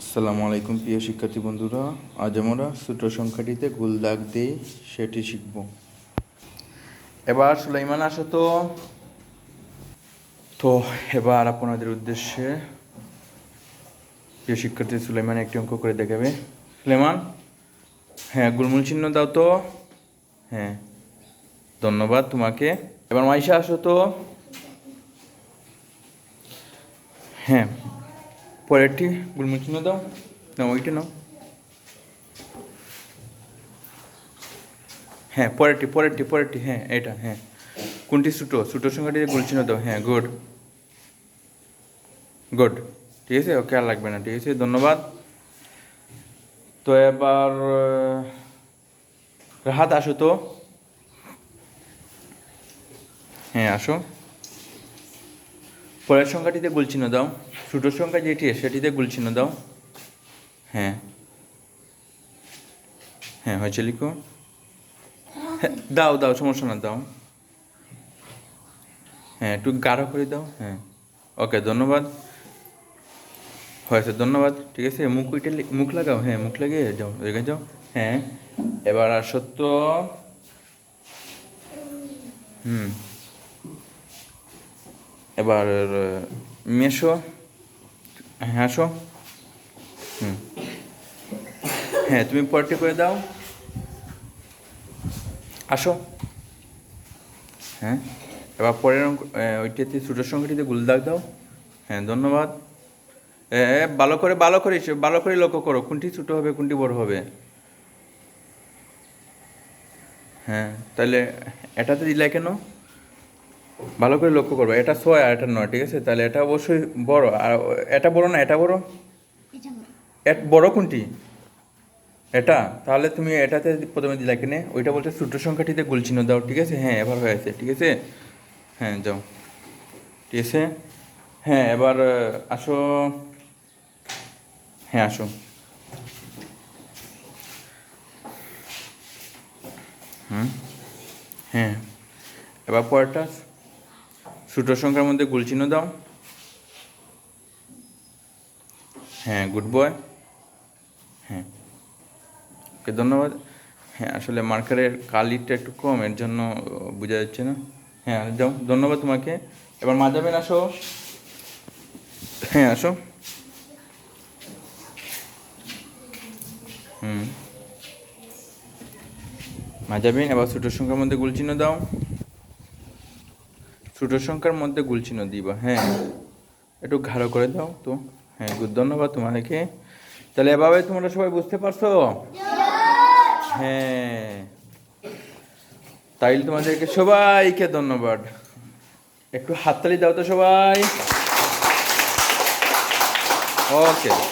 আসসালামু আলাইকুম, প্রিয় শিক্ষার্থী বন্ধুরা। আজ আমরা সূত্র সংখ্যাটিতে গোল দাগ দিই সেটি শিখব। এবার সুলাইমান, আসো তো। তো এবার আপনাদের উদ্দেশ্যে প্রিয় শিক্ষার্থী সুলাইমান, একটি অঙ্ক করে দেখাবে। সুলাইমান? হ্যাঁ গুলমুল চিহ্ন দাও তো। হ্যাঁ ধন্যবাদ তোমাকে। এবার মাইশা, আসো তো। হ্যাঁ পরেরটি গুলমুল চিহ্ন দাও। না ওইটা নাও। হ্যাঁ পরেরটি পরেরটি পরেরটি হ্যাঁ এটা হ্যাঁ। কোনটি ছোটো ছোটো সংখ্যাটি গুল চিহ্ন দাও হ্যাঁ গুড। গুড। ঠিক আছে? ওকে আর লাগবে না, ঠিক আছে? ধন্যবাদ। তো এবার রাহাত, আসো তো। হ্যাঁ আসো। পরের সংখ্যাটিতে গুল চিহ্ন দাও। ছোটো সংখ্যা যেটি সেটিতে গুল চিহ্ন দাও। হ্যাঁ। হ্যাঁ হয়েছে লিখো। হ্যাঁ, দাও দাও সমস্যা না দাও। হ্যাঁ একটু গাঢ় করে দাও। হ্যাঁ। ওকে ধন্যবাদ। হয়েছে ধন্যবাদ। ঠিক আছে মুখ ওইটা মুখ লাগাও। হ্যাঁ মুখ লাগিয়ে যাও রেখে যাও। হ্যাঁ এবার আর সত্য হুম। এবার মেশো। হ্যাঁ আসো হুম। হ্যাঁ তুমি পরটি করে দাও। আসো। হ্যাঁ এবার পরের অঙ্ক ওইটাতে ছোটো সংখ্যাটিতে গুল দাগ দাও। হ্যাঁ ধন্যবাদ। ভালো করে ভালো করে ভালো করে লক্ষ্য করো, কোনটি ছোটো হবে, কোনটি বড় হবে। হ্যাঁ তাহলে, এটাতে দিলে কেন? ভালো করে লক্ষ্য করবে। এটা ছয় আর এটা নয়, ঠিক আছে? তাহলে এটা অবশ্যই বড়। আর এটা বড় না, এটা বড়? বড় কোনটি? এটা? তাহলে তুমি এটাতে প্রথমে দিলা কিনে। ওইটা বলতে ছোটো সংখ্যাটিতে গুল চিহ্ন দাও, ঠিক আছে? হ্যাঁ এবার হয়েছে ঠিক আছে? হ্যাঁ যাও। ঠিক আছে? হ্যাঁ এবার আসো। হ্যাঁ আসো। হুম? হ্যাঁ। এবার পরেরটা ছোটো সংখ্যার মধ্যে গুল চিহ্ন দাও। হ্যাঁ গুড বয় হ্যাঁ। ওকে, ধন্যবাদ। হ্যাঁ আসলে মার্কারের কালিটা একটু কম, এর জন্য বোঝা যাচ্ছে না। হ্যাঁ যাও ধন্যবাদ তোমাকে। এবার মা যাবেন, আসো। হ্যাঁ আসো। হুম। মা যাবেন, এবার ছোটো সংখ্যার মধ্যে গুল চিহ্ন দাও। ছোটো সংখ্যার মধ্যে গুল চিহ্ন দিবা হ্যাঁ। একটু ঘাড়ো করে দাও তো। হ্যাঁ গুড, ধন্যবাদ তোমাদেরকে তাহলে এভাবে তোমরা সবাই বুঝতে পারছ? হ্যাঁ। তাইলে তোমাদেরকে সবাইকে ধন্যবাদ। একটু হাততালি দাও তো সবাই। ওকে।